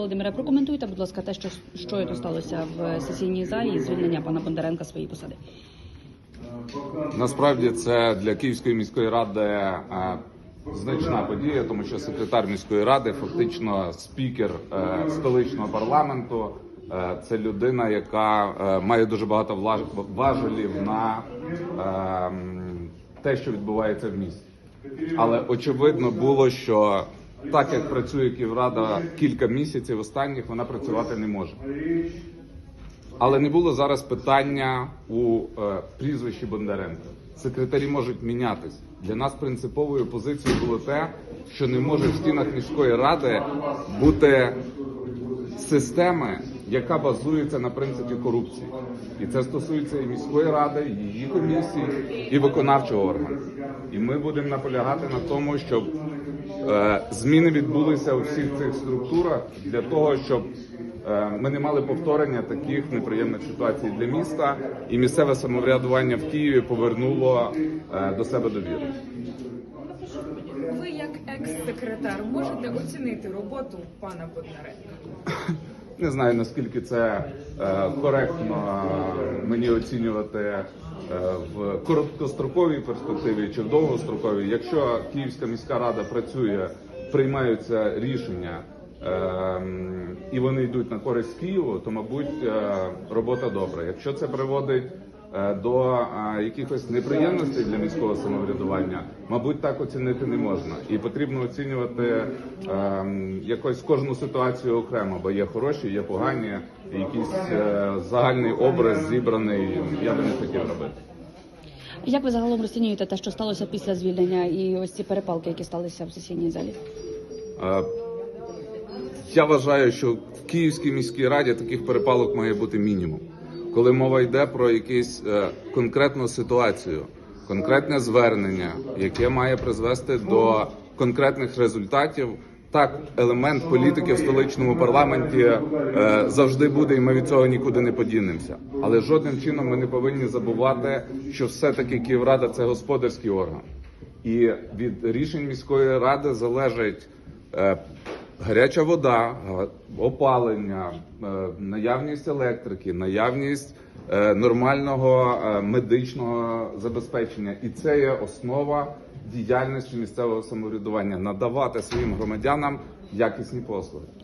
Володимире, прокоментуйте, будь ласка, те, що щойно сталося в сесійній залі і звільнення пана Бондаренка своєї посади. Насправді це для Київської міської ради е, значна подія, тому що секретар міської ради, фактично спікер е, столичного парламенту. е, Це людина, яка має дуже багато важелів на те, що відбувається в місті. Але очевидно було, що так як працює Київрада кілька місяців останніх, вона працювати не може. Але не було зараз питання у е, прізвищі Бондаренка. Секретарі можуть мінятись. Для нас принциповою позицією було те, що не може в стінах міської ради бути системи, яка базується на принципі корупції. І це стосується і міської ради, і її комісії, і виконавчого органу. І ми будемо наполягати на тому, щоб зміни відбулися у всіх цих структурах для того, щоб е, ми не мали повторення таких неприємних ситуацій для міста, і місцеве самоврядування в Києві повернуло е, до себе довіру. Ви, як екс-секретар, можете оцінити роботу пана Бондаренка? Не знаю наскільки це е, коректно мені оцінювати е, в короткостроковій перспективі чи в довгостроковій. Якщо Київська міська рада працює, приймаються рішення. е, І вони йдуть на користь Києву, то мабуть е, робота добра. Якщо це приводить е, до е, якихось неприємностей для міського самоврядування, мабуть, так оцінити не можна, і потрібно оцінювати е, якось кожну ситуацію окремо, бо є хороші, є погані, якийсь е, загальний образ зібраний. Я би не хотів робити. Як ви загалом розцінюєте те, що сталося після звільнення, і ось ці перепалки, які сталися в сесійній залі? Е, Я вважаю, що в Київській міській раді таких перепалок має бути мінімум. Коли мова йде про якусь е, конкретну ситуацію, конкретне звернення, яке має призвести до конкретних результатів. Так, елемент політики в столичному парламенті е, завжди буде, і ми від цього нікуди не подінемося. Але жодним чином ми не повинні забувати, що все-таки Київрада це господарський орган, і від рішень міської ради залежить е, гаряча вода, опалення, е, наявність електрики, наявність е, нормального е, медичного забезпечення, і це є основа діяльності місцевого самоврядування надавати своїм громадянам якісні послуги.